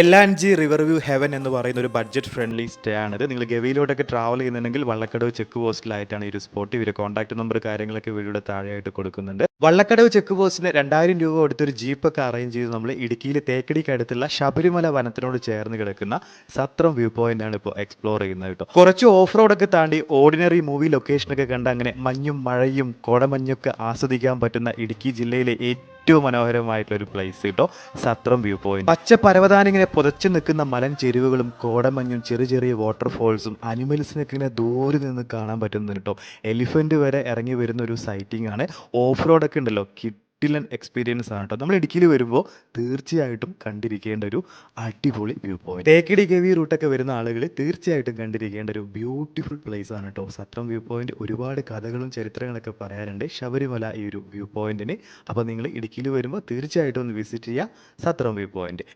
എല്ലാൻജി river view heaven എന്ന് പറയുന്ന ഒരു ബഡ്ജറ്റ് ഫ്രണ്ട്ലി സ്റ്റേ ആണിത്. നിങ്ങൾ ഗവിയിലോട്ടൊക്കെ ട്രാവൽ ചെയ്യുന്നുണ്ടെങ്കിൽ വള്ളക്കടവ് ചെക്ക് പോസ്റ്റിലായിട്ടാണ് ഈ ഒരു സ്പോട്ട് ഇവർ കോൺടാക്ട് നമ്പർ കാര്യങ്ങളൊക്കെ വീഡിയോയുടെ താഴെയായിട്ട് കൊടുക്കുന്നുണ്ട്. വള്ളക്കടവ് ചെക്ക് പോസ്റ്റിന് രണ്ടായിരം രൂപ കൊടുത്തൊരു ജീപ്പൊക്കെ അറേഞ്ച് ചെയ്ത് നമ്മൾ ഇടുക്കിയിൽ തേക്കടിക്ക് അടുത്തുള്ള ശബരിമല വനത്തിനോട് ചേർന്ന് കിടക്കുന്ന സത്രം വ്യൂ പോയിന്റ് ആണ് ഇപ്പോൾ എക്സ്പ്ലോർ ചെയ്യുന്നത് കേട്ടോ. കുറച്ച് ഓഫ് റോഡൊക്കെ താണ്ടി ഓർഡിനറി മൂവി ലൊക്കേഷനൊക്കെ കണ്ട് അങ്ങനെ മഞ്ഞും മഴയും കോടമഞ്ഞൊക്കെ ആസ്വദിക്കാൻ പറ്റുന്ന ഇടുക്കി ജില്ലയിലെ ഏറ്റവും മനോഹരമായിട്ടുള്ള ഒരു പ്ലേസ് കേട്ടോ സത്രം വ്യൂ പോയിന്റ് പച്ച പരവതാനിങ്ങനെ പുതച്ചു നിൽക്കുന്ന മലൻ ചെരുവുകളും കോടമഞ്ഞും ചെറിയ ചെറിയ വാട്ടർഫോൾസും അനിമൽസിനൊക്കെ ഇങ്ങനെ ദൂരെ നിന്ന് കാണാൻ പറ്റുന്നുണ്ട് കേട്ടോ എലിഫന്റ് വരെ ഇറങ്ങി വരുന്ന ഒരു സൈറ്റിംഗ് ആണ്. ഓഫ് റോഡൊക്കെ ഉണ്ടല്ലോ കിട്ടിലൻ എക്സ്പീരിയൻസ് ആണ് കേട്ടോ. നമ്മൾ ഇടുക്കിയിൽ വരുമ്പോൾ തീർച്ചയായിട്ടും കണ്ടിരിക്കേണ്ട ഒരു അടിപൊളി വ്യൂ പോയിന്റ് തേക്കടി ഗവി റൂട്ടൊക്കെ വരുന്ന ആളുകൾ തീർച്ചയായിട്ടും കണ്ടിരിക്കേണ്ട ഒരു ബ്യൂട്ടിഫുൾ പ്ലേസ് ആണ് കേട്ടോ. സത്രം വ്യൂ പോയിന്റ് ഒരുപാട് കഥകളും ചരിത്രങ്ങളൊക്കെ പറയാറുണ്ട്. ശബരിമല ഈ ഒരു വ്യൂ പോയിന്റിന് അപ്പോൾ നിങ്ങൾ ഇടുക്കിയിൽ വരുമ്പോൾ തീർച്ചയായിട്ടും ഒന്ന് വിസിറ്റ് ചെയ്യുക. സത്രം വ്യൂ പോയിന്റ്